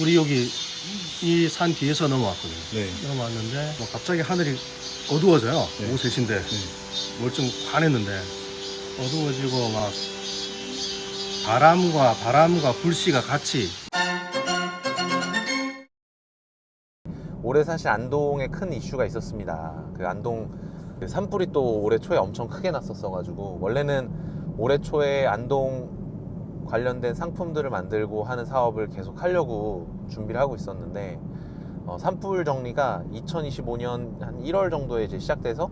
우리 여기 이 산 뒤에서 넘어왔거든요. 네. 넘어왔는데 뭐 갑자기 하늘이 어두워져요. 네. 오후 3시인데 멀쩡 환했는데 어두워지고 막 바람과 바람과 불씨가 같이 올해 사실 안동에 큰 이슈가 있었습니다. 그 안동 그 산불이 또 올해 초에 엄청 크게 났었어가지고 원래는 올해 초에 안동 관련된 상품들을 만들고 하는 사업을 계속 하려고 준비를 하고 있었는데 어, 산불 정리가 2025년 한 1월 정도에 이제 시작돼서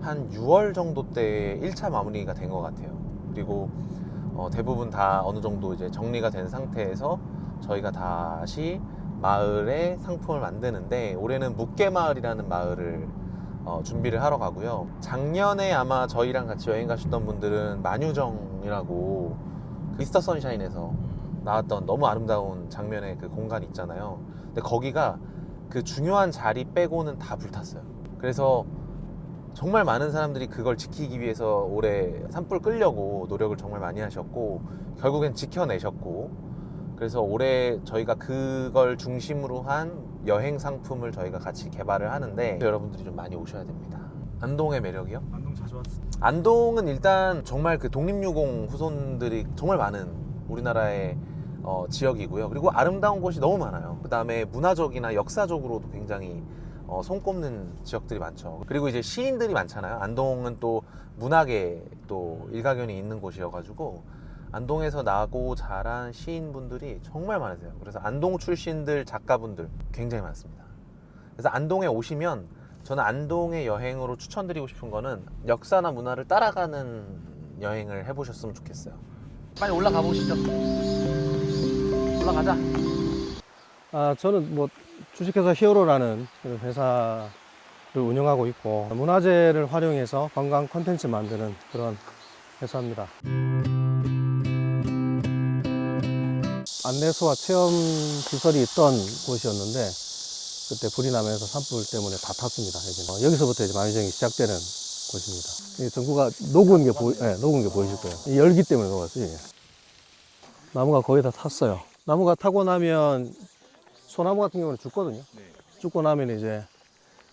한 6월 정도 때 1차 마무리가 된 것 같아요. 그리고 어, 대부분 다 어느 정도 이제 정리가 된 상태에서 저희가 다시 마을에 상품을 만드는데 올해는 묵계마을이라는 마을을 어, 준비를 하러 가고요. 작년에 아마 저희랑 같이 여행 가셨던 분들은 만유정이라고 그 미스터 선샤인에서 나왔던 너무 아름다운 장면의 그 공간 있잖아요. 근데 거기가 그 중요한 자리 빼고는 다 불탔어요. 그래서 정말 많은 사람들이 그걸 지키기 위해서 올해 산불 끌려고 노력을 정말 많이 하셨고 결국엔 지켜내셨고 그래서 올해 저희가 그걸 중심으로 한 여행 상품을 저희가 같이 개발을 하는데 여러분들이 좀 많이 오셔야 됩니다. 안동의 매력이요? 안동 자주 왔어. 안동은 일단 정말 그 독립유공 후손들이 정말 많은 우리나라의 어, 지역이고요. 그리고 아름다운 곳이 너무 많아요. 그 다음에 문화적이나 역사적으로도 굉장히 어, 손꼽는 지역들이 많죠. 그리고 이제 시인들이 많잖아요. 안동은 또 문학에 또 일가견이 있는 곳이어가지고 안동에서 나고 자란 시인분들이 정말 많으세요. 그래서 안동 출신들 작가분들 굉장히 많습니다. 그래서 안동에 오시면 저는 안동의 여행으로 추천드리고 싶은 거는 역사나 문화를 따라가는 여행을 해보셨으면 좋겠어요. 빨리 올라가 보시죠. 올라가자. 아, 저는 뭐 주식회사 히어로라는 회사를 운영하고 있고 문화재를 활용해서 관광 콘텐츠 만드는 그런 회사입니다. 안내소와 체험 시설이 있던 곳이었는데 그때 불이 나면서 산불 때문에 다 탔습니다. 여기는. 어, 여기서부터 이제 만유정이 시작되는 곳입니다. 이 전구가 녹은 게 보이, 예, 녹은 게 보이실 거예요. 이 열기 때문에 녹았어요. 이게. 나무가 거의 다 탔어요. 나무가 타고 나면 소나무 같은 경우는 죽거든요. 죽고 나면 이제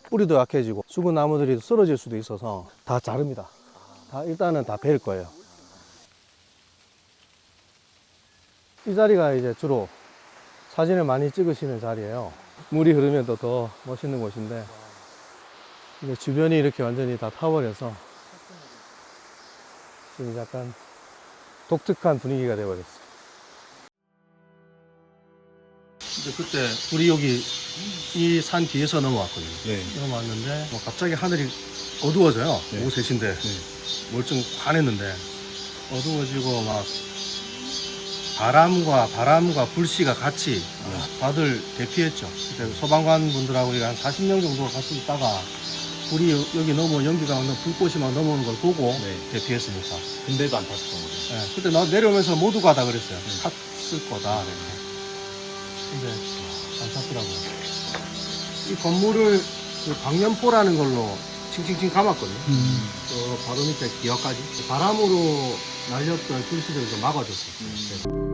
뿌리도 약해지고 죽은 나무들이 쓰러질 수도 있어서 다 자릅니다. 다 일단은 다벨 거예요. 이 자리가 이제 주로 사진을 많이 찍으시는 자리예요. 물이 흐르면 또더 멋있는 곳인데 이제 주변이 이렇게 완전히 다 타버려서 지금 약간 독특한 분위기가 되어버렸어요. 근데 그때 우리 여기 이 산 뒤에서 넘어왔거든요. 네. 넘어왔는데 뭐 갑자기 하늘이 어두워져요. 네. 오후 3시인데 네. 멀쩡 환했는데 어두워지고 막 바람과 바람과 불씨가 같이 다들 대피했죠. 그때 소방관 분들하고 우리가 한 40명 정도가 같이 있다가 불이 여- 여기 넘어 연기가 막 불꽃이 막 넘어오는 걸 보고 네. 대피했으니까. 근데도 안 탔었던 거죠. 예, 그때 나 내려오면서 모두가 다 그랬어요. 네. 탔을 거다. 이렇게. 근데 안 탔더라고요. 이 건물을 그 방염포라는 걸로 칭칭칭 감았거든요. 저 바로 밑에 기어까지 바람으로 날렸던 좀 막아줬어요.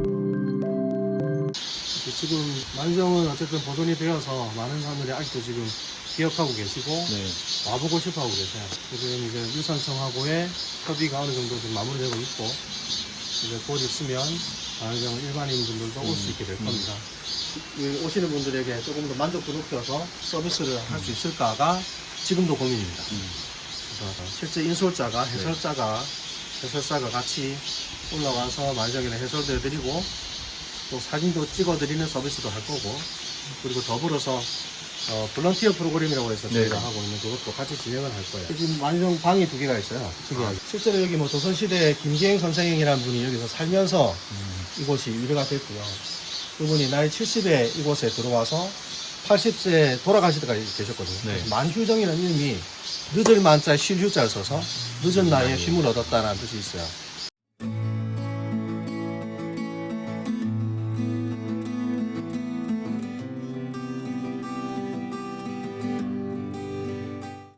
지금 만정은 어쨌든 보존이 되어서 많은 사람들이 아직도 지금 기억하고 계시고 네. 와보고 싶어 하고 계세요. 지금 이제 유산청하고의 협의가 어느 정도 지금 마무리되고 있고 이제 곧 있으면 만정 일반인 분들도 올수 있게 될 겁니다. 이 오시는 분들에게 조금 더 만족도 높여서 서비스를 할 수 있을까가 지금도 고민입니다. 그래서 실제 인솔자가 해설자가 해설사가 같이 올라와서 만정이나 해설도 해드리고 또 사진도 찍어드리는 서비스도 할 거고 그리고 더불어서 어, 볼런티어 프로그램이라고 해서 저희가 네. 하고 있는 그것도 같이 진행을 할 거예요. 지금 만정 방이 두 개가 있어요. 특이하게. 실제로 여기 뭐 조선시대 김기행 선생이라는 분이 여기서 살면서 이곳이 유래가 됐고요. 그분이 나이 70에 이곳에 들어와서 80세 돌아가실 때까지 계셨거든요. 네. 그래서 만휴정이라는 이름이 늦을 만자 실휴자를 써서 늦은 나이에 쉼을 얻었다는 뜻이 있어요.